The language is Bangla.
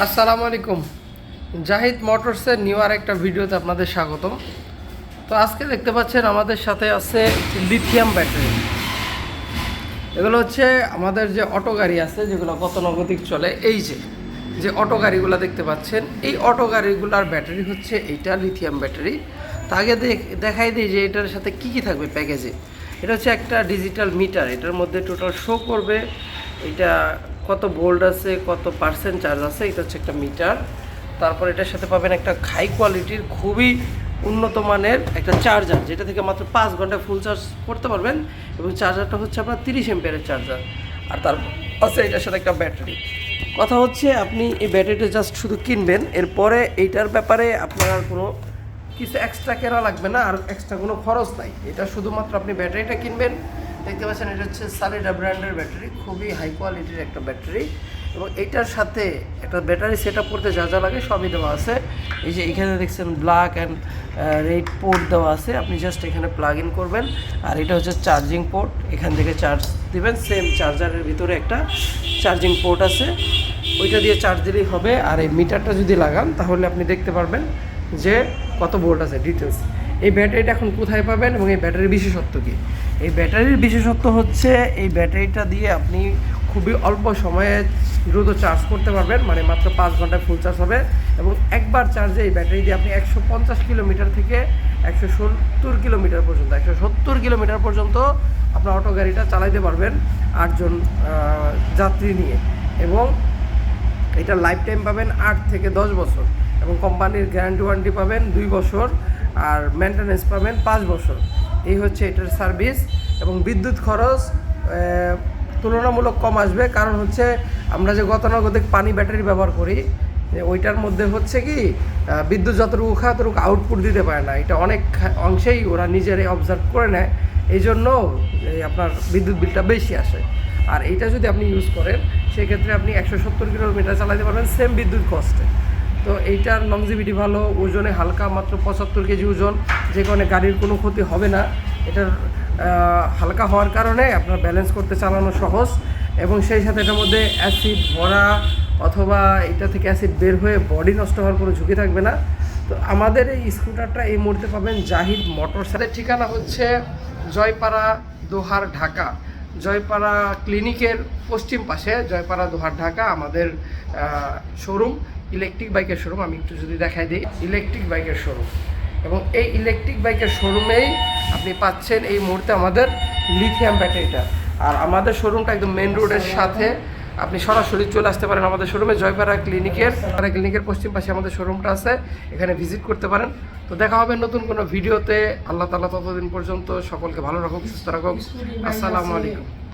আসসালামু আলাইকুম। জাহিদ মোটরসের নিউ আর একটা ভিডিওতে আপনাদের স্বাগতম। তো আজকে দেখতে পাচ্ছেন আমাদের সাথে আছে লিথিয়াম ব্যাটারি। এগুলো হচ্ছে আমাদের যে অটো গাড়ি আছে, যেগুলো গতানুগতিক চলে, এই যে যে অটো গাড়িগুলো দেখতে পাচ্ছেন, এই অটো গাড়িগুলোর ব্যাটারি হচ্ছে এইটা, লিথিয়াম ব্যাটারি। তা আগে দেখ- দেখাই দিই যে এটার সাথে কি কি থাকবে প্যাকেজে। এটা হচ্ছে একটা ডিজিটাল মিটার, এটার মধ্যে টোটাল শো করবে, এটা কত ভোল্ট আছে, কত পার্সেন্ট চার্জ আছে, এটা হচ্ছে একটা মিটার। তারপর এটার সাথে পাবেন একটা হাই কোয়ালিটির খুবই উন্নত মানের একটা চার্জার যেটা থেকে মাত্র পাঁচ ঘণ্টা ফুল চার্জ করতে পারবেন এবং চার্জারটা হচ্ছে আপনার তিরিশ এম্পিয়ারের চার্জার আর তারপর আছে এটার সাথে একটা ব্যাটারি কথা হচ্ছে আপনি এই ব্যাটারিটা জাস্ট শুধু কিনবেন, এরপরে এইটার ব্যাপারে আপনার আর কোনো কিছু এক্সট্রা কেনা লাগবে না, আর এক্সট্রা কোনো খরচ নাই। এটা শুধুমাত্র আপনি ব্যাটারিটা কিনবেন দেখতে পাচ্ছেন, এটা হচ্ছে সালিডা ব্র্যান্ডের ব্যাটারি খুবই হাই কোয়ালিটির একটা ব্যাটারি এবং এইটার সাথে একটা ব্যাটারি সেট আপ করতে যা যা লাগে সবই দেওয়া আছে। এই যে এখানে দেখছেন ব্ল্যাক অ্যান্ড রেড পোর্ট দেওয়া আছে, আপনি জাস্ট এখানে প্লাগ ইন করবেন। আর এটা হচ্ছে চার্জিং পোর্ট এখান থেকে চার্জ দিবেন সেম চার্জারের ভিতরে একটা চার্জিং পোর্ট আছে। ওইটা দিয়ে চার্জ দিলেই হবে। আর এই মিটারটা যদি লাগান, তাহলে আপনি দেখতে পারবেন যে কত ভোল্ট আছে ডিটেলস এই ব্যাটারিটা এখন কোথায় পাবেন এবং এই ব্যাটারির বিশেষত্ব কী? এই ব্যাটারির বিশেষত্ব হচ্ছে এই ব্যাটারিটা দিয়ে আপনি খুবই অল্প সময়ে দ্রুত চার্জ করতে পারবেন মানে মাত্র পাঁচ ঘন্টায় ফুল চার্জ হবে এবং একবার চার্জে এই ব্যাটারি দিয়ে আপনি একশো পঞ্চাশ কিলোমিটার থেকে একশো সত্তর কিলোমিটার পর্যন্ত, একশো সত্তর কিলোমিটার পর্যন্ত আপনার অটো গাড়িটা চালাইতে পারবেন আটজন যাত্রী নিয়ে এবং এটা লাইফ টাইম পাবেন আট থেকে দশ বছর। এবং কোম্পানির গ্যারান্টি ওয়ারেন্টি পাবেন দুই বছর আর মেনটেন্যান্স পাবেন পাঁচ বছর। এই হচ্ছে এটার সার্ভিস এবং বিদ্যুৎ খরচ তুলনামূলক কম আসবে। কারণ হচ্ছে আমরা যে গতানুগতিক পানি ব্যাটারি ব্যবহার করি ওইটার মধ্যে হচ্ছে কি বিদ্যুৎ যতটুকু খায় ততটুকু আউটপুট দিতে পারে না। এটা অনেক অংশেই ওরা নিজেরাই অবজার্ভ করে নেয়। এই জন্য আপনার বিদ্যুৎ বিলটা বেশি আসে। আর এইটা যদি আপনি ইউজ করেন, সেক্ষেত্রে আপনি একশো সত্তর কিলোমিটার চালাতে পারবেন সেম বিদ্যুৎ কস্টে তো এইটার লংজিভিটি ভালো, ওজনে হালকা মাত্র পঁচাত্তর কেজি ওজন, যে কারণে গাড়ির কোনো ক্ষতি হবে না। এটার হালকা হওয়ার কারণে আপনার ব্যালেন্স করতে চালানো সহজ। এবং সেই সাথে এটার মধ্যে অ্যাসিড ভরা অথবা এটা থেকে অ্যাসিড বের হয়ে বডি নষ্ট হওয়ার কোনো ঝুঁকি থাকবে না। তো আমাদের এই স্কুটারটা এই মুহূর্তে পাবেন জাহিদ মোটর সাথে ঠিকানা হচ্ছে জয়পাড়া, দোহার, ঢাকা। জয়পাড়া ক্লিনিকের পশ্চিম পাশে, জয়পাড়া, দোহার, ঢাকা, আমাদের শোরুম ইলেকট্রিক বাইকের শোরুম আমি একটু যদি দেখাই দিই ইলেকট্রিক বাইকের শোরুম এবং এই ইলেকট্রিক বাইকের শোরুমেই আপনি পাচ্ছেন এই মুহূর্তে আমাদের লিথিয়াম ব্যাটারিটা আর আমাদের শোরুমটা একদম মেন রোডের সাথে আপনি সরাসরি চলে আসতে পারেন আমাদের শোরুমে জয়পাড়া ক্লিনিকের জয়পাড়া ক্লিনিকের পশ্চিম পাশে আমাদের শোরুমটা আছে। এখানে ভিজিট করতে পারেন। তো দেখা হবে নতুন কোনো ভিডিওতে আল্লাহ তালা ততদিন পর্যন্ত সকলকে ভালো রাখুক সুস্থ রাখুক। আসসালামু আলাইকুম।